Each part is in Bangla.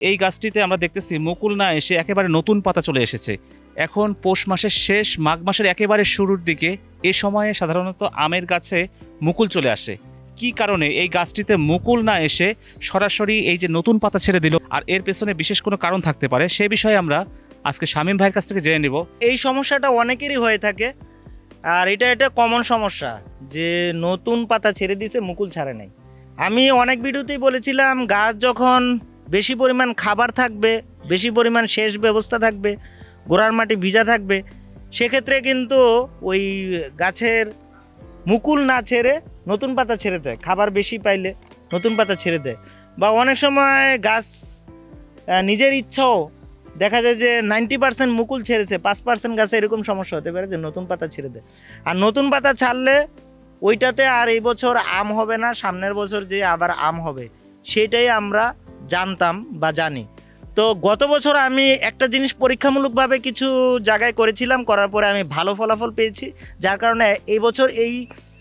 এই গাছটিতে আমরা দেখতেছি মুকুল না এসে একেবারে নতুন পাতা চলে এসেছে। এখন পৌষ মাসের শেষ, মাঘ মাসের একেবারে শুরুর দিকে এ সময়ে সাধারণত আমের গাছে মুকুল চলে আসে। কি কারণে? এই গাছটিতে মুকুল না এসে সরাসরি এই যে নতুন পাতা ছেড়ে দিল আর এর পেছনে বিশেষ কোনো কারণ থাকতে পারে সে বিষয়ে আমরা আজকে শামীম ভাইয়ের কাছ থেকে জেনে নিব। এই সমস্যাটা অনেকেরই হয়ে থাকে আর এটা এটা কমন সমস্যা যে নতুন পাতা ছেড়ে দিছে, মুকুল ছাড়ে নাই। আমি অনেক ভিডিওতেই বলেছিলাম, গাছ যখন বেশি পরিমাণ খাবার থাকবে, বেশি পরিমাণ শেষ ব্যবস্থা থাকবে, গোড়ার মাটি ভিজা থাকবে, সেক্ষেত্রে কিন্তু ওই গাছের মুকুল না ছেড়ে নতুন পাতা ছেড়ে দেয়, খাবার বেশি পাইলে নতুন পাতা ছেড়ে দেয়। বা অনেক সময় গাছ নিজের ইচ্ছাও দেখা যায় যে নাইনটি পার্সেন্ট মুকুল ছেড়েছে, পাঁচ পার্সেন্ট গাছে এরকম সমস্যা হতে পারে যে নতুন পাতা ছেড়ে দেয়। আর নতুন পাতা ছাড়লে ওইটাতে আর এই বছর আম হবে না, সামনের বছর যে আবার আম হবে, সেটাই আমরা জানতাম বা জানি। তো গত বছর আমি একটা জিনিস পরীক্ষামূলকভাবে কিছু জায়গায় করেছিলাম, করার পরে আমি ভালো ফলাফল পেয়েছি, যার কারণে এই বছর এই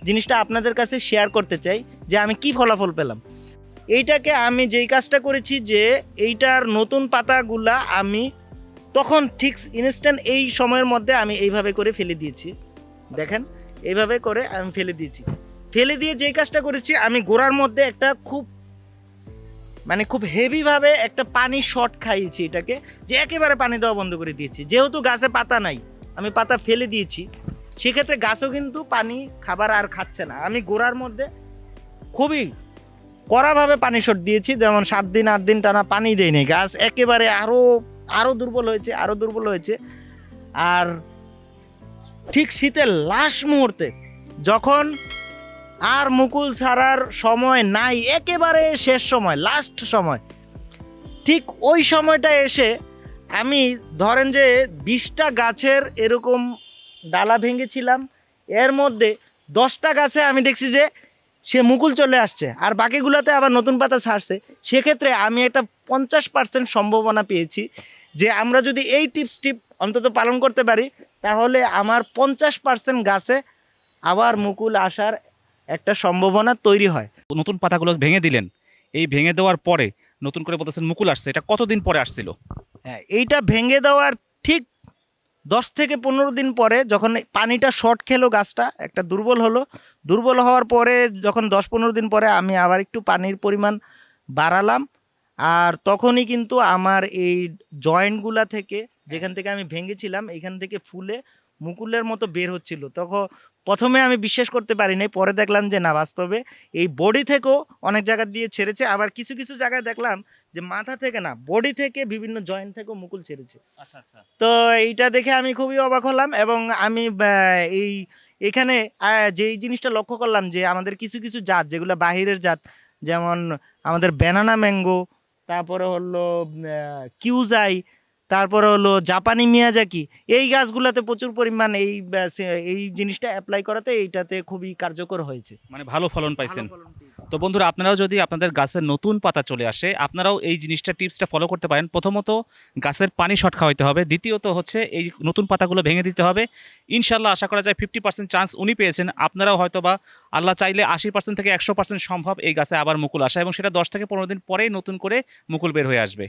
জিনিসটা আপনাদের কাছে শেয়ার করতে চাই, যে আমি কি ফলাফল পেলাম। এইটাকে আমি যেই কাজটা করেছি যে এইটার নতুন পাতাগুলা আমি তখন ঠিক ইনস্ট্যান্ট এই সময়ের মধ্যে আমি এইভাবে করে ফেলে দিয়েছি। দেখেন, এইভাবে করে আমি ফেলে দিয়েছি। ফেলে দিয়ে যেই কাজটা করেছি, আমি গোড়ার মধ্যে একটা খুব মানে খুব হেভিভাবে একটা পানি শট খাইয়েছি এটাকে, যে একেবারে পানি দেওয়া বন্ধ করে দিয়েছি। যেহেতু গাছে পাতা নাই, আমি পাতা ফেলে দিয়েছি, সেক্ষেত্রে গাছও কিন্তু পানি, খাবার আর খাচ্ছে না। আমি গোড়ার মধ্যে খুবই কড়াভাবে পানি শট দিয়েছি, যেমন সাত দিন, আট দিন টানা পানি দেয়নি গাছ একেবারে আরও আরও দুর্বল হয়েছে আরও দুর্বল হয়েছে। আর ঠিক শীতের লাস্ট মুহূর্তে যখন আর মুকুল ছাড়ার সময় নাই, একেবারে শেষ সময় লাস্ট সময়। ঠিক ওই সময়টা এসে আমি ধরেন যে বিশটা গাছের এরকম ডালা ভেঙেছিলাম, এর মধ্যে দশটা গাছে আমি দেখছি যে সে মুকুল চলে আসছে, আর বাকিগুলোতে আবার নতুন পাতা ছাড়ছে। সেক্ষেত্রে আমি একটা পঞ্চাশ পার্সেন্ট সম্ভাবনা পেয়েছি যে আমরা যদি এই টিপস টিপ অন্তত পালন করতে পারি, তাহলে আমার পঞ্চাশ পার্সেন্ট গাছে আবার মুকুল আসার একটা সম্ভাবনা তৈরি হয়। নতুন পাতাগুলো ভেঙে দিলেন। এই ভেঙে দেওয়ার পরে নতুন করে বলতেছেন মুকুল আসছে। এটা কতদিন পরে আসছিল? হ্যাঁ এইটা ভেঙে দেওয়ার ঠিক দশ থেকে পনেরো দিন পরে যখন পানিটা শর্ট খেলো গাছটা একটা দুর্বল হলো। দুর্বল হওয়ার পরে যখন দশ পনেরো দিন পরে আমি আবার একটু পানির পরিমাণ বাড়ালাম। আর তখনই কিন্তু আমার এই জয়েন্টগুলা থেকে যেখান থেকে আমি ভেঙেছিলাম এখান থেকে ফুলে মুকুলের মতো বের হচ্ছিল। তখন প্রথমে আমি বিশ্বাস করতে পারিনি পরে দেখলাম যে না বাস্তবে এই বডি থেকেও অনেক জায়গা দিয়ে ছেড়েছে। আবার কিছু কিছু জায়গায় দেখলাম যে মাথা থেকে না বডি থেকে বিভিন্ন জয়েন্ট থেকেও মুকুল ছেড়েছে। আচ্ছা আচ্ছা। তো এইটা দেখে আমি খুবই অবাক হলাম এবং আমি এই এখানে যে এই জিনিসটা লক্ষ্য করলাম যে আমাদের কিছু কিছু জাত যেগুলো বাহিরের জাত যেমন আমাদের ব্যানানা ম্যাঙ্গো তারপরে হলো কিউজাই তারপরে হলো জাপানি মিয়াজাকি এই গাছগুলোতে প্রচুর পরিমাণ এই এই জিনিসটা অ্যাপ্লাই করাতে এইটাতে খুবই কার্যকর হয়েছে। মানে ভালো ফলন পাইছেন। তো বন্ধুরা আপনারাও যদি আপনাদের গাছের নতুন পাতা চলে আসে আপনারাও এই জিনিসটা টিপসটা ফলো করতে পারেন। প্রথমত গাছের পানি শর্ট খাওয়াইতে হবে। দ্বিতীয়ত হচ্ছে এই নতুন পাতাগুলো ভেঙে দিতে হবে। ইনশাল্লাহ আশা করা যায় ফিফটি পার্সেন্ট চান্স উনি পেয়েছেন। আপনারাও হয়তো বা আল্লাহ চাইলে আশি পার্সেন্ট থেকে একশো পার্সেন্ট সম্ভব এই গাছে আবার মুকুল আসা এবং সেটা দশ থেকে পনেরো দিন পরেই নতুন করে মুকুল বের হয়ে আসবে।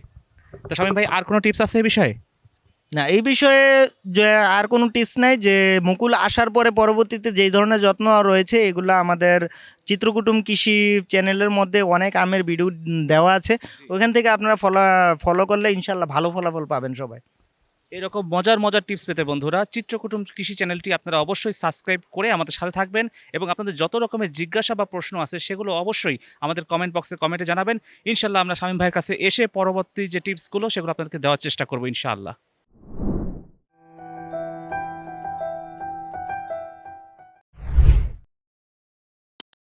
তো স্বামী ভাই আর কোনো টিপস আছে এই বিষয়ে? না এই বিষয়ে যে আর কোনো টিপস নাই যে মুকুল আসার পরে পরবর্তীতে যেই ধরনের যত্ন রয়েছে এগুলো আমাদের চিত্রকুটুম কৃষি চ্যানেলের মধ্যে অনেক আমের ভিডিও দেওয়া আছে। ওখান থেকে আপনারা ফলো ফলো করলে ইনশাল্লাহ ভালো ফলাফল পাবেন সবাই। এরকম মজার মজার টিপস পেতে বন্ধুরা, চিত্রকুটুম কৃষি চ্যানেলটি আপনারা অবশ্যই সাবস্ক্রাইব করে আমাদের সাথে থাকবেন এবং আপনাদের যত রকমের জিজ্ঞাসা বা প্রশ্ন আছে সেগুলো অবশ্যই আমাদের কমেন্ট বক্সে কমেন্টে জানাবেন। ইনশাল্লাহ আমরা স্বামী ভাইয়ের কাছে এসে পরবর্তী যে টিপসগুলো সেগুলো আপনাদেরকে দেওয়ার চেষ্টা করব ইনশাআল্লাহ।